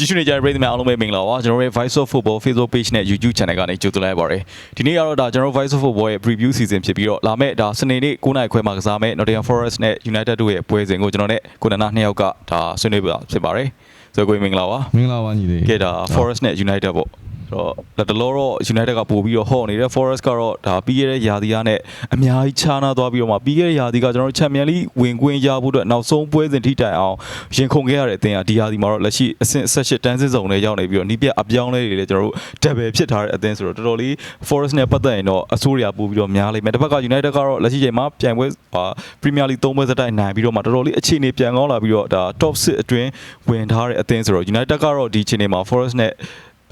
ကြည့်ရှုနေကြတဲ့ပရိသတ်များအားလုံးပဲမင်္ဂလာပါကျွန်တော်တို့ရဲ့ Voice of Football Facebook page နဲ့ YouTube channel ကနေကြိုတင်လိုက်ပါရစေဒီနေ့ကတော့ဒါကျွန်တော်တို့ Voice of Football ရဲ့ preview season ဖြစ်ပြီးတော့လာမယ့်ဒါစနေနေ့9နာရီခွဲမှာကစားမယ့် Nottingham Forest နဲ့ United တို့ရဲ့ပွဲစဉ်ကိုကျွန်တော်နဲ့ကိုနန္ဒနှစ်ယောက်ကဒါဆွေးနွေးပြဖြစ်ပါတယ်ဆိုတော့ကိုကြီးမင်္ဂလာပါမင်္ဂလာပါညီလေးကဲဒါ Forest နဲ့ United ပေါ့ဆို တော့လက်တလောတော့ United ကပို့ပြီးတော့ဟော့နေတဲ့ Forest ကတော့ဒါပြီးခဲ့တဲ့ယာတီကနဲ့အများကြီးခြားနာသွားပြီးတော့မှပြီးခဲ့တဲ့ယာတီကကျွန်တော်တို့ Champions League ဝင်ခွင့်ရဖို့အတွက်နောက်ဆုံးပွဲစဉ်ထိတိုင်အောင်ရင်ခုန်ခဲ့ရတဲ့အသင်းကဒီယာတီမှာတော့လက်ရှိအဆင့်18တန်းစစ်စုံနဲ့ရောက်နေပြီးတော့နီးပြအပြောင်းလဲတွေလည်းကျွန်တော်တို့ double ဖြစ်ထားတဲ့အသင်းဆိုတော့တော်တော်လေး Forest နဲ့ပတ်သက်ရင်တော့အဆိုးတွေကပို့ပြီးတော့များလိမ့်မယ်တစ်ဖက်က United ကတော့လက်ရှိချိန်မှာပြိုင်ပွဲဟာ Premier League 3ပွဲစတိုက်နိုင်ပြီးတော့မှတော်တော်လေးအခြေအနေပြန်ကောင်းလာပြီးတော့ဒါ top 6အတွင်းဝင်ထားတဲ့အသင်းဆိုတော့ United ကတော့ဒီအခြေအနေမှာ Forest နဲ့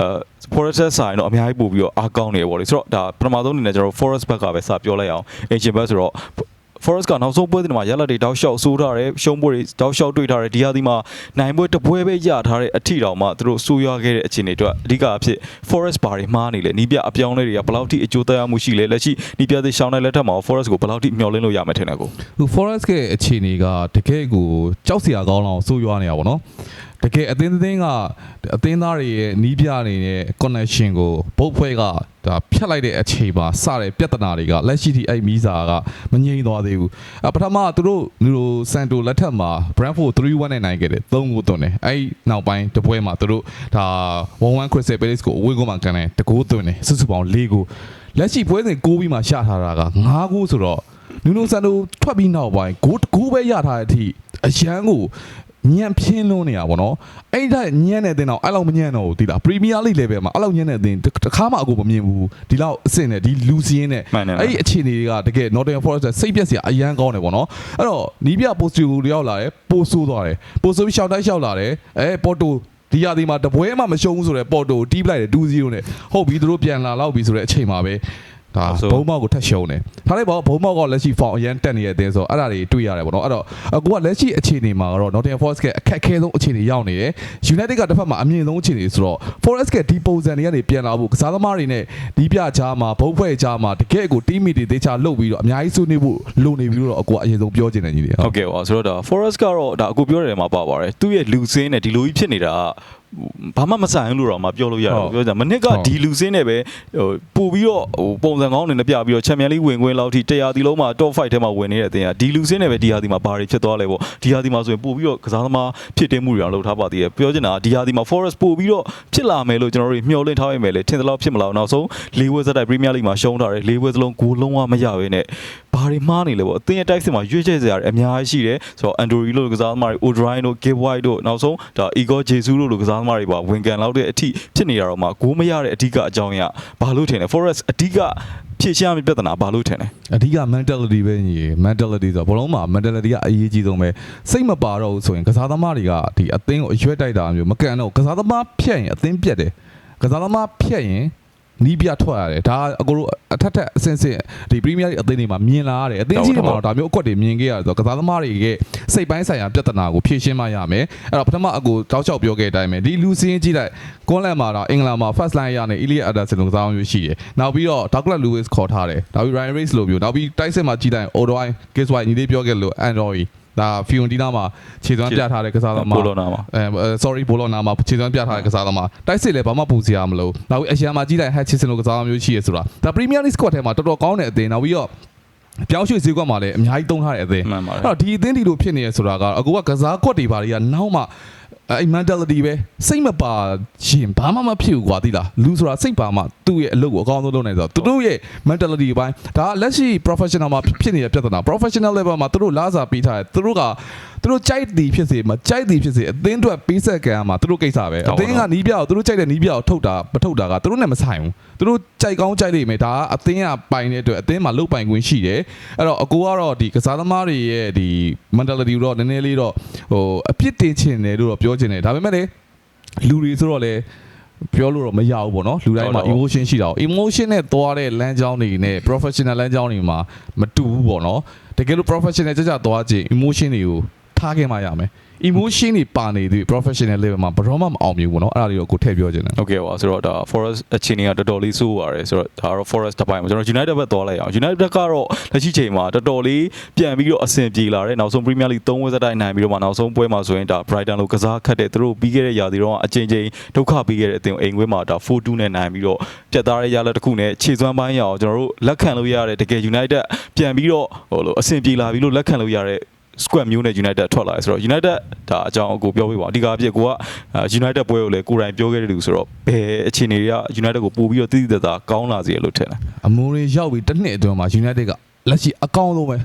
အဲ Forest ဆိုင်တော့အများကြီးပို့ပြီးတော့အားကောင်းနေတယ်ပေါ့လေဆိုတော့ဒါပထမဆုံးအနေနဲ့ကျွန်တော် Forest ဘက်ကပဲစပြောလိုက်အောင် Ancient ဘက်ဆိုတော့ Forest ကနောက်ဆုံးပွဲတွေမှာရလက်တွေတောက်လျှောက်ဆိုးထားတယ်ရှုံးပွဲတွေတောက်လျှောက်တွေ့ထားတယ်ဒီဟာဒီမှာနိုင်ပွဲတစ်ပွဲပဲရထားတဲ့အထီတောင်မှသူတို့ဆိုးရွားခဲ့တဲ့အခြေအနေအတွက်အဓိကအဖြစ် Forest ဘာတွေမှားနေလဲနီးပြအပြောင်းလဲတွေကဘယ်လောက်ထိအကျိုးသက်ရောက်မှုရှိလဲလက်ရှိနီးပြသေးရှောင်းတဲ့လက်ထက်မှာ Forest ကိုဘယ်လောက်ထိမျှော်လင့်လို့ရမယ်ထင်တယ်ကိုဟို Forest ရဲ့အခြေအနေကတကယ်ကိုကြောက်စရာကောင်းလောက်ဆိုးရွားနေတာပေါ့နော် တကယ်အသင်းသင်းကအသင်းသားတွေရဲ့နီးပြနေတဲ့ connection ကိုဘုတ်ဖွဲ့ကဒါဖြတ်လိုက်တဲ့အချိန်မှာစတဲ့ပြဿနာတွေကလက်ရှိထိအဲ့မီးစာကမငြိမ်သွားသေးဘူးအပထမသူတို့လူလိုစန်တိုလက်ထက်မှာ Brentford 3-1နဲ့နိုင်ခဲ့တယ်3ကိုသွင်းတယ်အဲ့နောက်ပိုင်းတပွဲမှာသူတို့ဒါ1-1 Crystal Palace ကိုအဝေးကမှကန်တယ်တကူသွင်းတယ်စုစုပေါင်း4ကိုလက်ရှိပွဲစဉ်6ပြီးမှရှာထားတာက9ကိုဆိုတော့နူနိုဆန်တိုထွက်ပြီးနောက်ပိုင်းဂိုးတစ်ကူပဲရထားတဲ့အထိအရန်ကို ညံပြင်းလွန်းနေတာပေါ့နော်အဲ့ဒါညံ့တဲ့တင်တော့အဲ့လောက်မညံ့တော့ဘူးဒီလားပရီးမီးယားလိလေပဲမှာအဲ့လောက်ညံ့တဲ့တင်တစ်ခါမှအကူမမြင်ဘူးဒီလောက်အဆင့်နဲ့ဒီလူစီးင်းနဲ့မှန်တယ်မှန်အဲ့ဒီအခြေအနေတွေကတကယ် Nottingham Forest စိတ်ပြက်စရာအရန်ကောင်းတယ်ပေါ့နော်အဲ့တော့နီးပြပိုစတူကိုရောက်လာတယ်ပိုဆိုးသွားတယ်ပိုဆိုးပြီးရှောက်တိုက်ရှောက်လာတယ်အဲပေါ်တိုဒီရဒီမှာတပွဲမှမရှုံးဘူးဆိုတော့ပေါ်တိုတီးပလိုက်တယ်2-0နဲ့ဟုတ်ပြီသူတို့ပြန်လာတော့ပြီဆိုတဲ့အချိန်မှာပဲ ဒါဆိုဘုံမောက်ကိုထပ်ရှုံးတယ်။ဒါလိုက်ပေါ့ဘုံမောက်ကလက်ရှိ form အရန်တက်နေတဲ့အတင်းဆိုအဲ့ဒါတွေတွေ့ရတယ်ပေါ့နော်။အဲ့တော့အကူကလက်ရှိအခြေအနေမှာတော့ Nottingham Forest ကအခက်အခဲဆုံးအခြေအနေရောက်နေတယ်။ United ကတစ်ဖက်မှာအမြင့်ဆုံးအခြေအနေဆိုတော့ Forest ကဒီပုံစံတွေကနေပြန်လာဖို့ကစားသမားတွေနဲ့ဒီပြချားမှာဘုံဖွဲ့ချားမှာတကယ်ကို team meet တွေတေချာလုပ်ပြီးတော့အများကြီးဆွေးနွေးဖို့လိုနေပြီလို့တော့အကူကအရင်ဆုံးပြောချင်တယ်ညီလေးဟုတ်ကဲ့ပါဆိုတော့ဒါ Forest ကတော့ဒါအခုပြောရတယ်မှာပါပါတယ်သူ့ရဲ့လူစင်းနဲ့ဒီလိုကြီးဖြစ်နေတာက ဘာမှမဆိုင်ဘူးလို့တော့မပြောလို့ရတယ်ပြောကြမနစ်ကဒီလူစင်းနဲ့ပဲဟိုပို့ပြီးတော့ဟိုပုံစံကောင်းနေနဲ့ပြပြီးတော့ Champions League ဝင်ခွင့်လောက်ထိတရားဒီလုံးမှာ top 5ထဲမှာဝင်နေတဲ့အတင်းကဒီလူစင်းနဲ့ပဲဒီဟာဒီမှာဘာတွေဖြစ်သွားလဲပေါ့ဒီဟာဒီမှာဆိုရင်ပို့ပြီးတော့ကစားသမားဖြစ်တင်မှုတွေအောင်လုပ်ထားပါသေးတယ်ပြောချင်တာကဒီဟာဒီမှာ Forest ပို့ပြီးတော့ဖြစ်လာမယ်လို့ကျွန်တော်တို့မျှော်လင့်ထားရမယ်လေထင်သလောက်ဖြစ်မလားနောက်ဆုံး၄ဝက်စတိုက် Premier League မှာရှုံးထားတယ်၄ဝက်စလုံးဂိုးလုံးဝမရဘဲနဲ့ဘာတွေမှားနေလဲပေါ့အသင်းရဲ့တိုက်စစ်မှာရွေ့ချက်စရာတွေအများကြီးရှိတယ်ဆိုတော့ Andori လို့ကစားသမားတွေ Odrine တို့ Give White တို့နောက်ဆုံးဒါ Igor Jesus တို့လိုကစားသမားတွေပါဝင်ကန်လောက်တဲ့အထိဖြစ်နေတာတော့မှဂိုးမရတဲ့အဓိကအကြောင်းအရာဘာလို့ထင်လဲ Forest အဓိကဖြည့်ရှင်းရမယ့်ပြဿနာဘာလို့ထင်လဲအဓိက mentality ပဲညီ mentality ဆိုတော့ဘလုံးမှာ mentality ကအရေးကြီးဆုံးပဲစိတ်မပါတော့ဘူးဆိုရင်ကစားသမားတွေကဒီအသင်းကိုအရွက်တိုက်တာမျိုးမကန်တော့ကစားသမားဖြတ်ရင်အသင်းပြက်တယ်ကစားသမားဖြတ်ရင် နီးပြထွက်ရတယ်ဒါအကိုတို့အထက်ထက်အဆင့်ဆင့်ဒီ Premier League အသင်းတွေမှာမြင်လာရတယ်အသင်းကြီးတွေမှာတော့ဒါမျိုးအကွက်တွေမြင်ခဲ့ရတယ်ဆိုတော့ကစားသမားတွေရဲ့စိတ်ပိုင်းဆိုင်ရာပြဿနာကိုဖြေရှင်းမှရမယ်အဲ့တော့ပထမအကိုတောက်ချောက်ပြောခဲ့တဲ့အတိုင်းပဲဒီလူစင်းကြည့်လိုက်ကွန်လန်မှာတော့အင်္ဂလန်မှာ first line ရနေ Elliot Anderson လို့ကစားအောင်မျိုးရှိတယ်နောက်ပြီးတော့ Douglas Lewis ခေါ်ထားတယ်နောက်ပြီး Ryan Reis လို့ပြောနောက်ပြီးတိုက်စစ်မှာကြည့်လိုက် Odoi Gibbs White ညီလေးပြောခဲ့လို့ Android ဒါ Fiorentina မှာခြေသွမ်းပြထားတဲ့ကစားသမားပိုလိုနာမှာအဲ sorry ဘောလုံးနာမှာခြေသွမ်းပြထားတဲ့ကစားသမားတိုက်စစ်လည်းဘာမှပူစရာမလိုနောက်ပြီးအရန်မှာကြည့်လိုက် Hutchinson လို့ကစားသမားမျိုးရှိရဆိုတာဒါ Premier League squad ထဲမှာတော်တော်ကောင်းတဲ့အသင်းနောက်ပြီးတော့ပြောင်းရွှေ့ဈေးကွက်မှာလည်းအများကြီးသုံးထားတဲ့အသင်းမှန်ပါတယ်အဲ့တော့ဒီအသင်းဒီလိုဖြစ်နေရဆိုတာကအကူကကစားကွက်တွေဘာတွေကနောက်မှ အဲ့ mentality ပဲစိတ်မပါရင်ဘာမှမဖြစ်ဘူးကွာသိလားလူဆိုတာစိတ်ပါမှသူ့ရဲ့အလုပ်ကိုအကောင်းဆုံးလုပ်နိုင်ဆိုတော့သူတို့ရဲ့ mentality ဘိုင်းဒါကလက်ရှိ professional မှာဖြစ်နေတဲ့ပြဿနာ professional level မှာသူတို့လာစားပေးထားတယ်သူတို့က သူတို့ကြိုက်သည်ဖြစ်စေမကြိုက်သည်ဖြစ်စေအသင်းအတွက်ပေးဆက်ကံမှာသူတို့ကိစ္စပဲဟုတ်အပါသင်းကနီးပြကိုသူတို့ကြိုက်တဲ့နီးပြကိုထုတ်တာမထုတ်တာကသူတို့နဲ့မဆိုင်ဘူးသူတို့ကြိုက်ကောင်းကြိုက်လိမ့်မယ်ဒါကအသင်းကပိုင်တဲ့အတွက်အသင်းမှာလုတ်ပိုင်ခွင့်ရှိတယ်အဲ့တော့အကိုကတော့ဒီကစားသမားတွေရဲ့ဒီ mentality ကိုတော့နည်းနည်းလေးတော့ဟိုအပြစ်တင်ချင်တယ်လို့တော့ပြောချင်တယ်ဒါပေမဲ့လေလူတွေဆိုတော့လေပြောလို့တော့မရဘူးပေါ့နော်လူတိုင်းမှာဟုတ်တော့ emotion ရှိတာ emotion နဲ့သွားတဲ့လမ်းကြောင်းတွေနဲ့ professional လမ်းကြောင်းတွေမှာမတူဘူးပေါ့နော်တကယ်လို့ professional ကြကြသွားခြင်း emotion တွေကို ထားခဲ့မှရမယ် emotion တွေပါနေသည် professional level မှာဘယ်တော့မှမအောင်မြင်ဘူးเนาะအဲ့ဒါလေးတော့ကိုထည့်ပြောချင်တယ် ဟုတ်ကဲ့ပါဆိုတော့ဒါ Forest အခြေအနေကတော်တော်လေးစိုးရတယ်ဆိုတော့ဒါကတော့ Forest တစ်ပိုင်းမှာကျွန်တော် United ဘက်သွားလိုက်အောင် United ဘက်ကတော့လက်ရှိချိန်မှာတော်တော်လေးပြန်ပြီးတော့အဆင်ပြေလာတယ်နောက်ဆုံး Premier League 3ဝက်စတိုင်းနိုင်ပြီးတော့မှနောက်ဆုံးပွဲမှာဆိုရင်ဒါ Brighton လိုကစားခတ်တဲ့သူတို့ပြီးခဲ့တဲ့ရာသီတော့အချိန်ချင်းဒုက္ခပေးခဲ့တဲ့အသင်းအိမ်ခွဲမှာဒါ4-2နဲ့နိုင်ပြီးတော့ပြတ်သားတဲ့ရလဒ်တစ်ခုနဲ့ခြေစွမ်းပိုင်းရအောင်ကျွန်တော်တို့လက်ခံလို့ရတဲ့တကယ် United ပြန်ပြီးတော့ဟိုလိုအဆင်ပြေလာပြီးလို့လက်ခံလို့ရတဲ့ squad မျိုးနဲ့ United ထွက်လာတယ်ဆိုတော့ United ဒါအကြောင်းကိုပြောပြပါအဓိကအဖြစ်ကိုက United ပွဲကိုလည်းကိုယ်တိုင်ပြောခဲ့တဲ့လူဆိုတော့ဘယ်အခြေအနေတွေက United ကိုပို့ပြီးတော့တည်တည်တာကောင်းလာစေရလို့ထင်တယ်အမိုးတွေရောက်ပြီးတစ်နှစ်အတွင်းမှာ United ကလက်ရှိအကောင်းဆုံးပဲ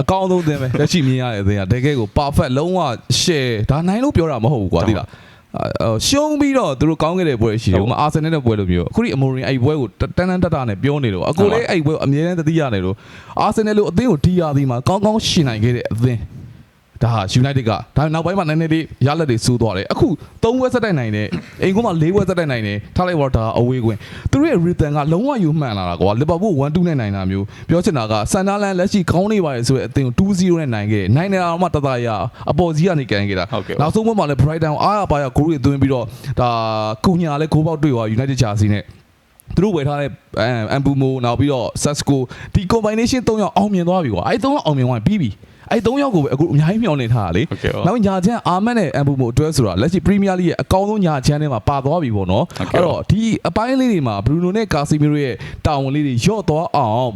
အကောင်းဆုံးသင်းပဲလက်ရှိမြင်ရတဲ့အသင်းကတကယ်ကို perfect လုံးဝ share ဒါနိုင်လို့ပြောတာမဟုတ်ဘူးကွာသိလားအော် ရှုံးပြီးတော့သူတို့ကောင်းခဲ့တဲ့ပွဲရှိတယ်ဥပမာအာဆင်နယ်နဲ့ပွဲလိုမျိုးအခုဒီအမိုရင်အဲ့ပွဲကိုတန်းတန်းတက်တာနဲ့ပြောနေလို့အခုလေအဲ့ပွဲကိုအမြဲတမ်းသတိရနေလို့အာဆင်နယ်လို့အသင်းကိုတီးရသည်မှာကောင်းကောင်းရှင်နိုင်ခဲ့တဲ့အသင်း ဒါဟာ United ကဒါနောက်ပိုင်းမှာနည်းနည်းလေးရလက်တွေစိုးသွားတယ်အခု၃ဝက်ဆက်တိုက်နိုင်တယ်အိမ်ကမှ၄ဝက်ဆက်တိုက်နိုင်တယ်ထားလိုက်တော့ဒါအဝေးကွင်းသူတို့ရဲ့ rhythm ကလုံးဝယူမှန်လာတာကွာလီဗာပူး1-2နဲ့နိုင်တာမျိုးပြောချင်တာကဆန်ဒါလန်လက်ရှိကောင်းနေပါရဲ့ဆိုတဲ့အသင်းကို2-0နဲ့နိုင်ခဲ့တယ်နိုင်နေတာတော့မှတသားရအပေါ်စီးကနေကန်ခဲ့တာဟုတ်ကဲ့နောက်ဆုံးဘက်မှာလည်း Brighton ကိုအားရပါရဂိုးတွေသွင်းပြီးတော့ဒါကုညာလည်းဂိုးပေါက်တွေ့သွား United Chelsea နဲ့သူတို့ဝယ်ထားတဲ့အမ်ဘူမိုနောက်ပြီးတော့ Sasco ဒီ combination ၃ယောက်အောင်မြင်သွားပြီကွာအဲ့၃ယောက်အောင်မြင်သွားရင်ပြီးပြီ အဲ့၃ယောက်ကိုပဲအခုအများကြီးမျှော်နေထားတာလေဟုတ်ကဲ့ပါနောက်ညာချမ်းအာမတ်နဲ့အမ်ဘူမိုအတွဲဆိုတာလက်ရှိ Premier League ရဲ့အကောင်းဆုံးညာချမ်းထဲမှာပါသွားပြီပေါ့နော်ဟုတ်ကဲ့ပါအဲ့တော့ဒီအပိုင်းလေးတွေမှာ Bruno နဲ့ Casemiro ရဲ့တာဝန်လေးတွေရော့သွားအောင်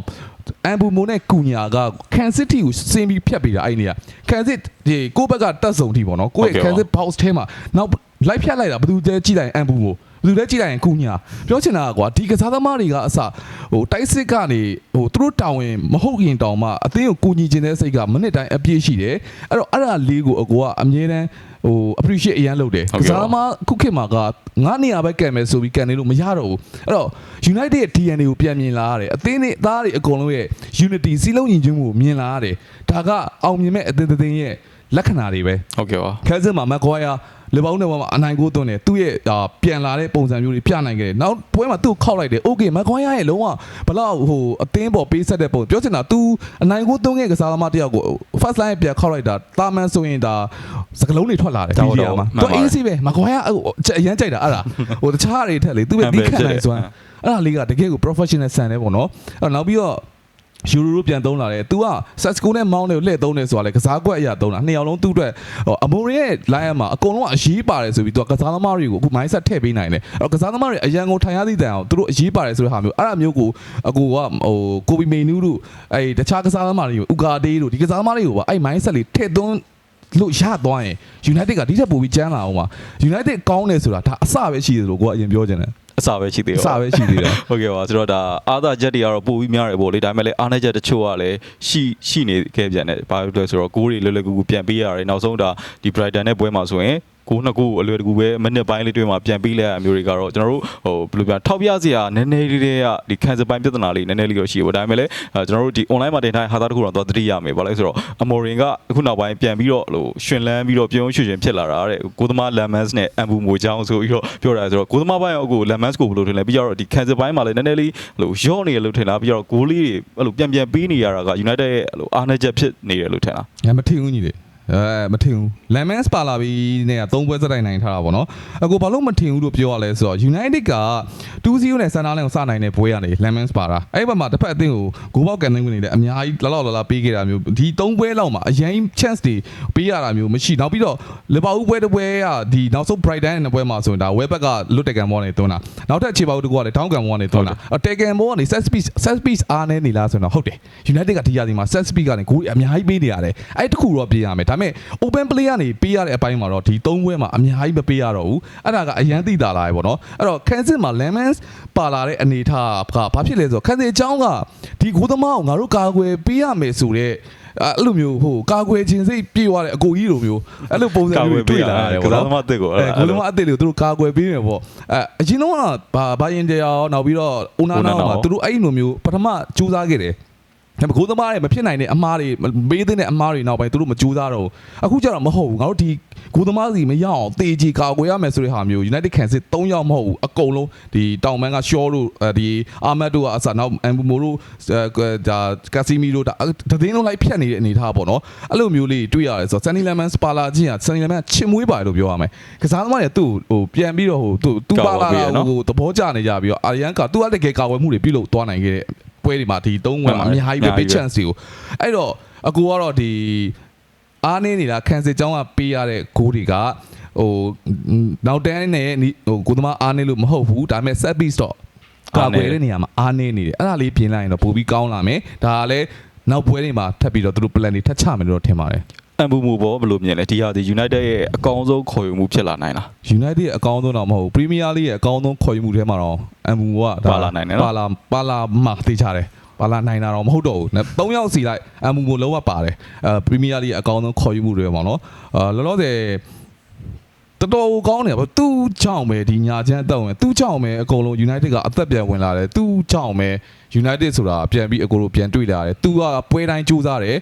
အမ်ဘူမိုနဲ့ကူညာကကန်စစ်တီကိုစင်ပြီးဖြတ်ပေးတာအဲ့ဒီနေရာကန်စစ်ဒီကိုယ့်ဘက်ကတက်ဆုံတီပေါ့နော်ကိုယ့်ရဲ့ကန်စစ် box ထဲမှာနောက် လိုက်ဖြတ်လိုက်တာဘယ်သူတည်းကြည့်လိုက်ရင်အမ်ဘူမိုဘယ်သူလဲကြည့်လိုက်ရင်ကူညာပြောချင်တာကကွာဒီကစားသမားတွေကအစဟိုတိုက်စစ်ကနေဟိုသူတို့တာဝန်မဟုတ်ရင်တောင်မှအသင်းကိုကူညီခြင်းတဲ့စိတ်ကမိနစ်တိုင်းအပြည့်ရှိတယ်အဲ့တော့အဲ့ဒါလေးကိုအကူကအမြဲတမ်းဟို appreciate အရန်လုပ်တယ်ဟုတ်ကကဲ့ပါစားသမားခုခေတ်မှာကငါးနေရာပဲကံမယ်ဆိုပြီးကံနေလို့မရတော့ဘူးအဲ့တော့ United ရဲ့ DNA ကိုပြန်မြင်လာရတယ်အသင်းတွေအသားတွေအကုန်လုံးရဲ့ unity စီးလုံးညီချင်းမှုကိုမြင်လာရတယ်ဒါကအောင်မြင်မဲ့အသင်းတစ်သင်းရဲ့လက္ခဏာတွေပဲဟုတ်ကဲ့ပါခဲစင်မှာမက်ကွာယာ လေဘောင်းနဲ့ဘောမှာအနိုင်ကိုသွင်းတယ်သူ့ရဲ့အာပြန်လာတဲ့ပုံစံမျိုးတွေပြနိုင်ခဲ့တယ်နောက်ပွဲမှာသူ့ကိုခောက်လိုက်တယ်โอเคမက်ကွာယာရဲ့လုံးဝဘလောက်ဟိုအသင်းပေါ်ပေးဆက်တဲ့ပုံပြောချင်တာ तू အနိုင်ကိုသွင်းခဲ့ကစားသမားတစ်ယောက်ကို first line ပြန်ခောက်လိုက်တာတာမန်ဆိုရင်ဒါစကလုံးတွေထွက်လာတယ် ဟုတ် ဒီ တော့ နေရာမှာ မှန် သူ ပါတယ် အေးစီပဲမကွာယာဟိုအရန်ကြိုက်တာအဲ့ဒါဟိုတခြားတွေထက်လေသူပဲဒီခံနိုင်စွမ်းအဲ့ဒါလေးကတကယ်ကို professional ဆန်တယ်ပေါ့နော်အဲ့တော့နောက်ပြီးတော့ ယူရိုလိုပြန်သုံးလာတယ်။ तू က Sasco နဲ့ Mount နဲ့လှည့်သုံးတယ်ဆိုတာလေကစားကွက်အရာသုံးတာနှစ်ယောက်လုံးသူ့အတွက်ဟိုအမိုရီရဲ့ line မှာအကုန်လုံးကအရေးပါတယ်ဆိုပြီး तू ကကစားသမားတွေကိုအခု mindset ထည့်ပေးနိုင်တယ်။အဲ့တော့ကစားသမားတွေအရန်ကိုထိုင်ရသည့်တိုင်အောင်သူတို့အရေးပါတယ်ဆိုတဲ့ဟာမျိုးအဲ့ဒါမျိုးကိုအကူကဟိုကိုဘီမေနူးတို့အဲ့တခြားကစားသမားတွေဥကာဒေးတို့ဒီကစားသမားတွေကိုပါအဲ့ mindset လေးထည့်သွင်းလို့ရသွားရင် United ကဒီထက်ပိုပြီးကျန်းလာအောင်ပါ United ကောင်းတယ်ဆိုတာဒါအစပဲရှိတယ်လို့ကိုကအရင်ပြောချင်တယ် အစာပဲရှိသေးအတယ်စပဲရှိသေးတယ်ဟုတ်ကဲ့ပါဆိုတော့ဒါအာသာချက်တွေကတော့ပိုပြီးများတယ်ပေါ့လေဒါပေမဲ့လည်းအားနည်းချက်တချို့ကလည်းရှိရှိနေခဲ့ပြန်တယ်ဘာလို့လဲဆိုတော့ဂိုးတွေလွယ်လွယ်ကူကူပြန်ပေးရတယ်နောက်ဆုံးဒါဒီ Brighton နဲ့ပွဲမှာဆိုရင် ကိုနှစ်ခုအလွယ်တကူပဲမိနစ်ပိုင်းလေးတွေ့မှာပြန်ပေးလိုက်ရအမျိုးတွေကတော့ကျွန်တော်တို့ဟိုဘယ်လိုပြန်ထောက်ပြစရာနည်းနည်းလေးတွေကဒီ cancel ပိုင်းပြဿနာလေးနည်းနည်းလေးတော့ရှိဘူးဒါပေမဲ့လည်းအဲကျွန်တော်တို့ဒီ online မှာတင်ထားတဲ့ဟာသားတစ်ခုတော့သွားသတိရမယ်ဘာလဲဆိုတော့အမော်ရင်ကအခုနောက်ပိုင်းပြန်ပြီးတော့ဟိုရှင်လန်းပြီးတော့ပြုံးရွှင်ရွှင်ဖြစ်လာတာတဲ့ကိုသမား lemons နဲ့အမ်ဘူငိုချောင်းဆိုပြီးတော့ပြောတာဆိုတော့ကိုသမားပိုင်းကအခု lemons ကိုဘယ်လိုထင်လဲပြီးတော့ဒီ cancel ပိုင်းမှာလည်းနည်းနည်းလေးဟိုရော့နေရလို့ထင်လားပြီးတော့ဂိုးလေးတွေအဲ့လိုပြန်ပြန်ပေးနေရတာက United ရဲ့ဟိုအားနည်းချက်ဖြစ်နေတယ်လို့ထင်လားငါမထင်ဘူးညီလေး အဲမထင်ဘူး Lemons ပါလာပြီးနဲ့ကသုံးပွဲစတိုက်နိုင်ထားတာပေါ့နော်အခုဘာလို့မထင်ဘူးလို့ပြောရလဲဆိုတော့ United က2-0နဲ့ဆန်နာလန်ကိုစနိုင်တဲ့ပွဲကနေ Lemons ပါတာအဲ့ဘက်မှာတစ်ဖက်အသင်းကိုဂိုးပေါက်ကန်နိုင်ဝင်နေတယ်အများကြီးလလောက်လလာပေးခဲ့တာမျိုးဒီသုံးပွဲလောက်မှာအရင် chance တွေပေးရတာမျိုးမရှိနောက်ပြီးတော့လီဗာပူးပွဲတစ်ပွဲကဒီနောက်ဆုံး Brighton နဲ့ပွဲမှာဆိုရင်ဒါ Web ကလွတ်တကန်ဘောနေသွင်းတာနောက်ထပ်ခြေပေါက်တစ်ခုကလည်း down ကန်ဘောနေသွင်းတာတဲကန်ဘောကနေ set speed set speed အားနေနေလားဆိုတော့ဟုတ်တယ် United ကဒီရာဒီမှာ set speed ကနေဂိုးအများကြီးပေးနေရတယ်အဲ့တခုတော့ပြင်ရမယ်ဒါပေမဲ့ open play ကနေပေးရတဲ့အပိုင်းမှာတော့ဒီ၃ပွဲမှာအများကြီးမပေးရတော့ဘူးအဲ့ဒါကအရန်သိတာလာပဲပေါ့နော်အဲ့တော့ Kansas မှာ Lemons ပါလာတဲ့အနေထားကဘာဖြစ်လဲဆိုတော့ Kansas အကြောင်းကဒီဂိုးသမားကိုငါတို့ကာကွယ်ပေးရမယ်ဆိုတော့အဲ့လိုမျိုးဟိုကာကွယ်ခြင်းစိတ်ပြေသွားတဲ့အကိုကြီးလိုမျိုးအဲ့လိုပုံစံမျိုးတွေ့လာရတယ်ကပေါ့စားနော်သမားတစ်ကိုအဲဂိုးလုံးအအစ်တွေကိုသူတို့ကာကွယ်ပေးနေပေါ့အဲအရင်တော့ကဘာဘာရင်တရားနောက်ပြီးတော့ဦးနာနာမှာသူတို့အဲ့လိုမျိုးပထမစူးစမ်းခဲ့တယ် ဒါပေမဲ့ကိုယ်သမားတွေမဖြစ်နိုင်တဲ့အမားတွေမေးတဲ့အမားတွေနောက်ပိုင်းသူတို့မကြိုးစားတော့ဘူးအခုကျတော့မဟုတ်ဘူးငါတို့ဒီကိုယ်သမားစီမရအောင်တေချီကာကွယ်ရမယ်ဆိုတဲ့ဟာမျိုး United ခံစစ်၃ယောက်မဟုတ်ဘူးအကုန်လုံးဒီတောင်မန်က Shaw တို့ဒီအာမတ်တို့ကအစနောက်အမ်ဘူမိုတို့ဒါကာစီမီတို့ဒါတည်င်းလုံးလိုက်ဖြတ်နေတဲ့အနေထားပေါ့နော်အဲ့လိုမျိုးလေးတွေ့ရတယ်ဆိုတော့ Sunny Lemon စပါလာချင်းက Sunny Lemon ချစ်မွေးပါတယ်လို့ပြောရမယ်ကစားသမားတွေသူ့ဟိုပြန်ပြီးတော့ဟိုသူသူပါလာဟိုသဘောကျနေကြပြီးတော့အာရန်ကသူ့အတကယ်ကာကွယ်မှုတွေပြုလုပ်သွားနိုင်ခဲ့တဲ့ ပွဲတွေမှာဒီ၃ဝက်မှာအများကြီးပဲ big chance တွေကိုအဲ့တော့အကူကတော့ဒီအားနေနေတာခံစစ်ကြောင်းကပေးရတဲ့ဂိုးတွေကဟိုနောက်တန်းနဲ့ဟိုကိုသမားအားနေလို့မဟုတ်ဘူးဒါပေမဲ့ set piece တော့ကာကွယ်တဲ့နေရာမှာအားနေနေတယ်အဲ့ဒါလေးပြင်လိုက်ရင်တော့ပိုပြီးကောင်းလာမယ်ဒါကလည်းနောက်ပွဲတွေမှာထပ်ပြီးတော့သူတို့ plan တွေထပ်ချမယ်လို့ထင်ပါတယ် အမ်ဘူမူဘောဘယ်လိုမြင်လဲဒီဟာဒီ United ရဲ့အကောင်းဆုံးခေါ်ယူမှုဖြစ်လာနိုင်လား United ရဲ့အကောင်းဆုံးတော့မဟုတ်ဘူး Premier League ရဲ့အကောင်းဆုံးခေါ်ယူမှုထဲမှာတော့ MU ကပါလာနိုင်တယ်နော်ပါလာပါလာမှာသိချတယ်ပါလာနိုင်တာတော့မဟုတ်တော့ဘူး၃ယောက်စီလိုက် MU ကိုလုံးဝပါတယ်အဲ Premier League ရဲ့အကောင်းဆုံးခေါ်ယူမှုတွေပေါ့နော်အာလောလောဆယ်တော်တော်ကိုကောင်းတယ်ဗျသူ့ကြောင့်ပဲဒီညာချမ်းအတော့ဝင်သူ့ကြောင့်ပဲအကုန်လုံး United ကအသက်ပြန်ဝင်လာတယ်သူ့ကြောင့်ပဲ United ဆိုတာပြန်ပြီးအကုန်လုံးပြန်တွေ့လာတယ်သူကပွဲတိုင်းကြိုးစားတယ်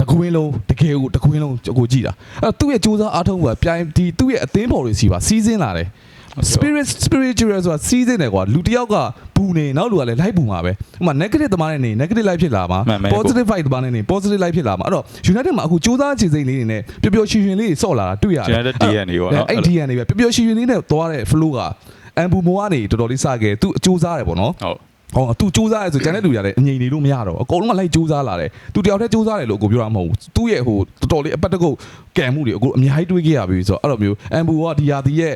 တကွင်းလုံးတကယ်ကိုတကွင်းလုံးကိုကြည့်တာအဲ့သူ့ရဲ့စူးစမ်းအားထုတ်မှုကပြိုင်ဒီသူ့ရဲ့အသင်းပေါ်တွေစီပါစီးစင်းလာတယ် spirit spiritual ဆိုတာစီးစင်းတယ်ကွာလူတစ်ယောက်ကဘူနေနောက်လူကလည်းလိုက်ပူမှာပဲဥပမာ negative သမားနဲ့နေ negative life ဖြစ်လာမှာမှန်မယ် positive fight သမားနဲ့နေ positive life ဖြစ်လာမှာအဲ့တော့ United မှာအခုစူးစမ်းခြေစိမ့်လေးတွေနဲ့ပျော်ပျော်ရွှင်ရွှင်လေးတွေဆော့လာတာတွေ့ရတယ် United DNA ပေါ့နော်အဲ့ DNA ပဲပျော်ပျော်ရွှင်ရွှင်လေးနဲ့သွားတဲ့ flow ကအမ်ဘူမိုကနေတော်တော်လေးစခဲ့သူအကျိုးစားတယ်ပေါ့နော် ဟုတ်ဟောသူစူးစမ်းရဲဆိုကျန်တဲ့လူရတယ်အငြိမ်နေလို့မရတော့ဘူးအကုန်လုံးကလိုက်စူးစမ်းလာတယ်သူတယောက်တည်းစူးစမ်းတယ်လို့ကိုပြောတာမဟုတ်ဘူးသူ့ရဲ့ဟိုတော်တော်လေးအပတ်တကုတ်ကံမှုတွေအကုန်အများကြီးတွေးခဲ့ရပြီဆိုတော့အဲ့လိုမျိုးအမ်ဘူကဒီယာဒီရဲ့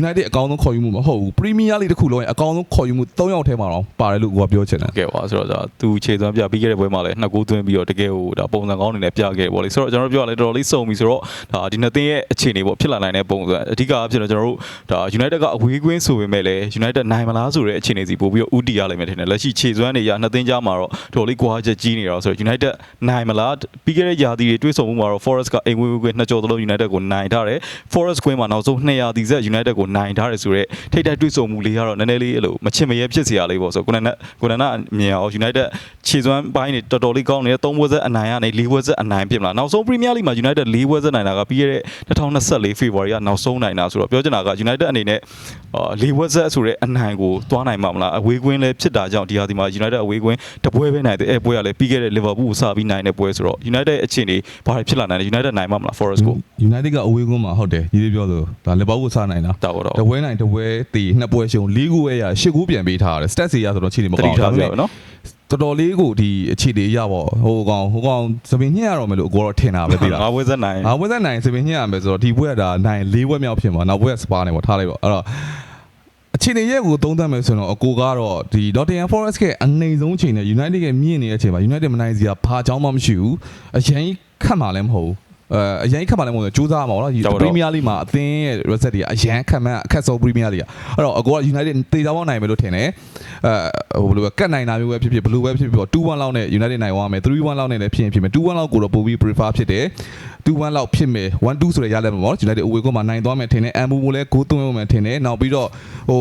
United အကောင်းဆုံးခေါ်ယူမှုမဟုတ်ဘူး Premier League တစ်ခုလုံးရဲ့အကောင်းဆုံးခေါ်ယူမှု၃ယောက်ထဲမှာတော့ပါတယ်လို့ကိုကပြောချင်တယ်ကဲပါဆိုတော့ဒါသူခြေသွမ်းပြပြီးခဲ့တဲ့ပွဲမှာလည်းနှစ်ဂိုးသွင်းပြီးတော့တကယ်ဟိုဒါပုံစံကောင်းနေနဲ့ပြခဲ့ပေါ့လေဆိုတော့ကျွန်တော်တို့ပြောရလဲတော်တော်လေးစုံပြီဆိုတော့ဒါဒီနှစ်သင်းရဲ့အခြေအနေပေါ့ဖြစ်လာနိုင်တဲ့ပုံစံအဓိကအဖြစ်တော့ကျွန်တော်တို့ဒါ United ကအဝေးကွင်းဆိုပေမဲ့လည်း United နိုင်မလားဆိုတဲ့အခြေအနေစီပို့ပြီးတော့ဥတီရလိမ့်မယ်ထင်တယ်လက်ရှိခြေသွမ်းတွေရနှစ်သင်းကြားမှာတော့တော်တော်လေးကွာချက်ကြီးနေတော့ဆိုတော့ United နိုင်မလားပြီးခဲ့တဲ့ရာသီတွေတွေးဆုံမှုမှာတော့ Forest ကအိမ်ဝေးဝေးကွင်းနှစ်ကြော်သလုံး United ကိုနိုင်ထားတယ် Forest ကွင်းမှာနောက်ဆုံး200ဒီဆက် United ကိုနိုင်ထားတယ်ဆိုတော့ထိတ်တိုက်တွေးဆုံမှုလေးကတော့နည်းနည်းလေးအဲ့လိုမချင်မရဲဖြစ်စရာလေးပေါ့ဆိုတော့ကိုနန်ကိုနန်ကအမြင်အောင် United ခြေစွမ်းပိုင်းတွေတော်တော်လေးကောင်းနေတယ်၃ဘွဲဆက်အနိုင်ရနေ၄ဘွဲဆက်အနိုင်ပြင်မလားနောက်ဆုံး Premier League မှာ United ၄ဘွဲဆက်နိုင်တာကပြီးခဲ့တဲ့2024 February ကနောက်ဆုံးနိုင်တာဆိုတော့ပြောချင်တာက United အနေနဲ့၄ဘွဲဆက်ဆိုတဲ့အနိုင်ကိုသွားနိုင်မှာမလားအဝေးကွင်းလည်းဖြစ်တာကြောင့်ဒီဟာဒီမှာ United အဝေးကွင်းတပွဲပဲနိုင်တယ်အဲပွဲကလည်းပြီးခဲ့တဲ့ Liverpool ကိုစပြီးနိုင်တဲ့ပွဲဆိုတော့ United အခြေအနေဘာတွေဖြစ်လာနိုင်လဲ United နိုင်မှာမလား Forest ကို United ကအဝေးကွင်းမှာဟုတ်တယ်ဒီလေးပြောလို့ဒါလက်ပေါက်ကိုစားနိုင်တာတောက်တော့တပွဲနိုင်တပွဲတီနှစ်ပွဲရှုံ၄ခုပဲရ၈ခုပြန်ပေးထားတယ် stats တွေရဆိုတော့ခြေနေမတတိကောင်းထားပြဒါရပေပါမဲ့နော်တော်တော်လေးကိုဒီအခြေအနေရပေါ့ဟိုကောင်ဟိုကောင်သပင်ညက်ရတော့မယ်လို့အကိုတော့ထင်တာပဲသိလားငါဘွဲဆက်နိုင်အာဝက်သက်နိုင်သပင်ညက်ရမယ်ဆိုတော့ဒီဘွဲကဒါနိုင်၄ဘွဲမြောက်ဖြစ်မှာနောက်ဘွဲကစပါနေပေါ့ထားလိုက်ပေါ့အဲ့တော့ အခြေအနေရဲ့ကိုသုံးသပ်မယ်ဆိုတော့အကိုကတော့ဒီ Nottingham Forest ရဲ့အနေဆုံးချိန်နဲ့ United ရဲ့မြင့်နေတဲ့အချိန်မှာ United မနိုင်စရာဘာကြောင်းမှမရှိဘူးအရင်ခတ်မှလည်းမဟုတ်ဘူးအဲအရင်ခတ်မှလည်းမဟုတ်ဘူးစူးစမ်းမှာပေါ့နော်ဒီ Premier League မှာအသင်းရဲ့ reset တွေကအရင်ခတ်မှအခက်ဆုံး Premier League อ่ะအဲ့တော့အကိုက United တေချာပေါက်နိုင်မယ်လို့ထင်တယ်အဲဟိုဘယ်လိုပဲကတ်နိုင်တာမျိုးပဲဖြစ်ဖြစ်ဘယ်လိုပဲဖြစ်ဖြစ်ပေါ့2-1လောက်နဲ့ United နိုင်သွားမယ်3-1လောက်နဲ့လည်းဖြစ်ရင်ဖြစ်မယ်2-1လောက်ကိုတော့ပိုပြီး prefer ဖြစ်တယ်2-1လောက်ဖြစ်မယ်1-2ဆိုတဲ့ရလက်မှာပေါ့ United အဝေးကွင်းမှာနိုင်သွားမယ်ထင်တယ်အမ်ဘူကိုလည်းဂိုးသွင်းမယ်ထင်တယ်နောက်ပြီးတော့ဟို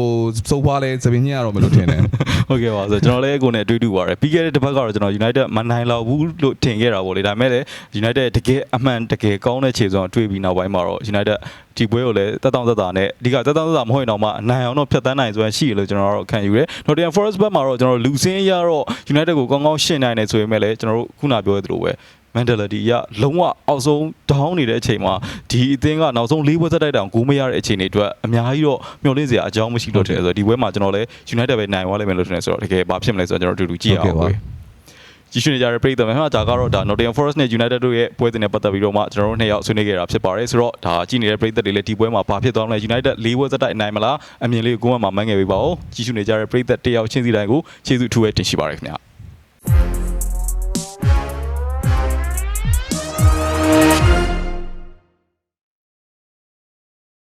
စုပ်ဖွားလဲသပင်ညက်ရတော့မယ်လို့ထင်တယ်ဟုတ်ကဲ့ပါဆိုတော့ကျွန်တော်လည်းကိုယ်နဲ့အတွေ့အတူပါတယ်ပြီးခဲ့တဲ့တစ်ပတ်ကတော့ကျွန်တော် United မနိုင်လောက်ဘူးလို့ထင်ခဲ့တာပေါ့လေဒါပေမဲ့လည်း United တကယ်အမှန်တကယ်ကောင်းတဲ့ခြေစွမ်းတွေ့ပြီးနောက်ပိုင်းမှာတော့ United ဒီပွဲကိုလည်းတက်တောင့်တက်တာနဲ့အဓိကတက်တောင့်တက်တာမဟုတ်ရင်တော့မှအနိုင်အောင်တော့ဖြတ်တန်းနိုင်စွမ်းရှိရလို့ကျွန်တော်တို့ခံယူရဲ Nottingham Forest ဘက်မှာတော့ကျွန်တော်လူစင်းရတော့ United ကိုကောင်းကောင်းရှင်းနိုင်တယ်ဆိုပေမဲ့လည်းကျွန်တော်တို့ခုနပြောရသလိုပဲ mentality အရလုံးဝအောက်ဆုံး down နေတဲ့အချိန်မှာဒီအသင်းကနောက်ဆုံး၄ပွဲသက်တိုက်တောင်ဂိုးမရတဲ့အချိန်တွေအတွက်အများကြီးတော့မျှော်လင့်စရာအကြောင်းမရှိတော့တယ်ဆိုတော့ဒီပွဲမှာကျွန်တော်လည်း United ပဲနိုင်သွားလိမ့်မယ်လို့ထင်တယ်ဆိုတော့တကယ်ဘာဖြစ်မလဲဆိုတော့ကျွန်တော်တို့အတူတူကြည့်အောင်ပဲကြည့်ရှုနေကြတဲ့ပရိသတ်များဟာဒါကတော့ဒါ Nottingham Forest နဲ့ United တို့ရဲ့ပွဲစဉ်နဲ့ပတ်သက်ပြီးတော့မှကျွန်တော်တို့နှစ်ယောက်ဆွေးနွေးခဲ့တာဖြစ်ပါတယ်ဆိုတော့ဒါကြည့်နေတဲ့ပရိသတ်တွေလည်းဒီပွဲမှာဘာဖြစ်သွားမလဲ United ၄ပွဲသက်တိုက်နိုင်မလားအမြင်လေးကိုကိုယ်မှမှန်းငယ်ပေးပါဦးကြည့်ရှုနေကြတဲ့ပရိသတ်တယောက်ချင်းစီတိုင်းကိုကျေးဇူးအထူးပဲတင်ရှိပါရခင်ဗျာ